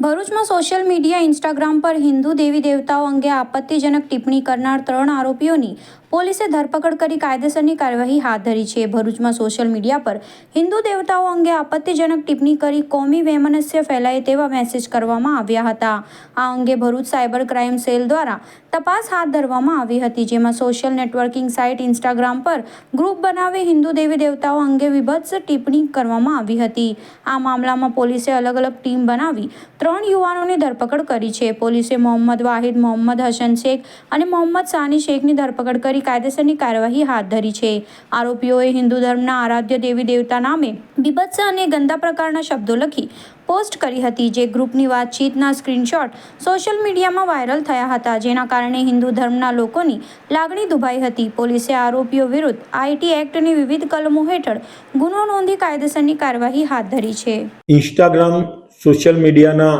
ભરૂચમાં social media Instagram પર હિન્દુ દેવી દેવતાઓ અંગે આપત્તિજનક ટિપ્પણી કરનાર ત્રણ આરોપીઓની પોલીસે ધરપકડ કરી કાયદેસરની કાર્યવાહી હાથ ધરી છે. ભરૂચમાં સોશિયલ મીડિયા પર હિન્દુ દેવતાઓ અંગે આપત્તિજનક ટિપ્પણી કરી કોમી વૈમનસ્ય ફેલાય તેવા મેસેજ કરવામાં આવ્યા હતા. આ અંગે ભરૂચ સાયબર ક્રાઇમ સેલ દ્વારા તપાસ હાથ ધરવામાં આવી હતી, જેમાં સોશિયલ નેટવર્કિંગ સાઇટ ઇન્સ્ટાગ્રામ પર ગ્રુપ બનાવી હિન્દુ દેવી દેવતાઓ અંગે વિભત્સ ટિપ્પણી કરવામાં આવી હતી. આ મામલામાં પોલીસે અલગ અલગ ટીમ બનાવી ત્રણ યુવાનોની ધરપકડ કરી છે. પોલીસે મોહમ્મદ વાહિદ, મોહમ્મદ હસન શેખ અને મોહમ્મદ સાની શેખની ધરપકડ કરી કાયદેસરની કાર્યવાહી હાથ ધરી છે. આરોપીઓએ હિન્દુ ધર્મના આરાધ્ય દેવી દેવતા નામે બીભત્સ અને ગંદા પ્રકારના શબ્દો લખી પોસ્ટ કરી હતી, જે ગ્રુપની વાતચીતના સ્ક્રીનશોટ સોશિયલ મીડિયામાં વાયરલ થયા હતા, જેના કારણે હિન્દુ ધર્મના લોકોની લાગણી દુભાઈ હતી. પોલીસે આરોપીઓ વિરુદ્ધ આઈટી એક્ટની વિવિધ કલમો હેઠળ ગુનો નોંધી કાયદેસરની કાર્યવાહી હાથ ધરી છે. ઇન્સ્ટાગ્રામ સોશિયલ મીડિયાના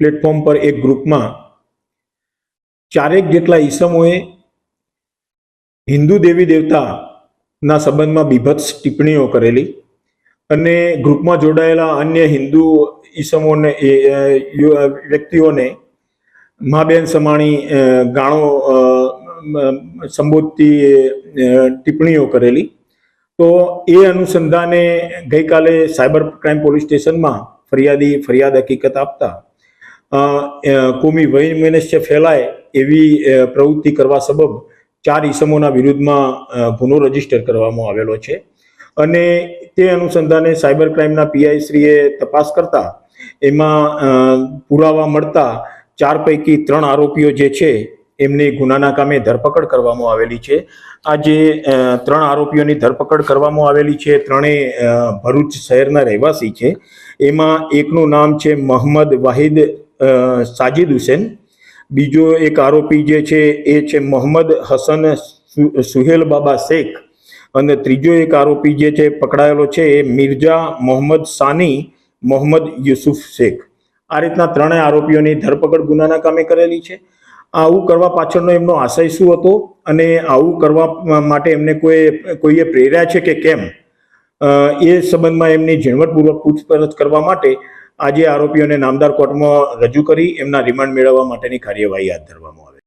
પ્લેટફોર્મ પર એક ગ્રુપમાં ચારેક જેટલા ઈસમોએ હિન્દુ દેવી દેવતાના સંબંધમાં બીભત્સ ટિપ્પણીઓ કરેલી અને ગ્રુપમાં જોડાયેલા અન્ય હિન્દુ ઈસમોને વ્યક્તિઓને માબેન સમાણી ગાણો સંબોધતી ટિપ્પણીઓ કરેલી. તો એ અનુસંધાને ગઈકાલે સાયબર ક્રાઇમ પોલીસ સ્ટેશનમાં ફરિયાદી ફરિયાદ હકીકત આપતા કોમી વૈમનસ્ય ફેલાય એવી પ્રવૃત્તિ કરવા સબબ ચાર ઇસમોના વિરુદ્ધમાં ગુનો રજિસ્ટર કરવામાં આવેલો છે. અને તે અનુસંધાને સાયબર ક્રાઇમના પીઆઈશ્રીએ તપાસ કરતા એમાં પુરાવા મળતા ચાર પૈકી ત્રણ આરોપીઓ જે છે, એમની ગુનાના કામે ધરપકડ કરવામાં આવેલી છે. આ જે ત્રણ આરોપીઓની ધરપકડ કરવામાં આવેલી છે, ત્રણેય ભરૂચ શહેરના રહેવાસી છે. એમાં એકનું નામ છે મોહમ્મદ વાહિદ સાજિદ હુસેન બીજો એક આરોપી જે છે એ છે મોહમ્મદ હસન સુહેલ બાબા શેખ. અને ત્રીજો એક આરોપી જે છે પકડાયેલો છે એ મિર્ઝા મોહમ્મદ સાની, મોહમ્મદ યુસુફ શેખ. આ રીતના ત્રણેય આરોપીઓની ધરપકડ ગુનાના કામે કરેલી છે. આવું કરવા પાછળનો એમનો આશય શું હતો? અને આવું કરવા માટે એમને કોઈ, કોઈએ પ્રેર્યા છે કે કેમ? એ સંબંધમાં એમની ઝીણવટપૂર્વક પૂછપરછ કરવા માટે આજે આરોપીઓને નામદાર કોર્ટમાં રજૂ કરી એમના રિમાન્ડ મેળવવા માટેની કાર્યવાહી હાથ ધરવામાં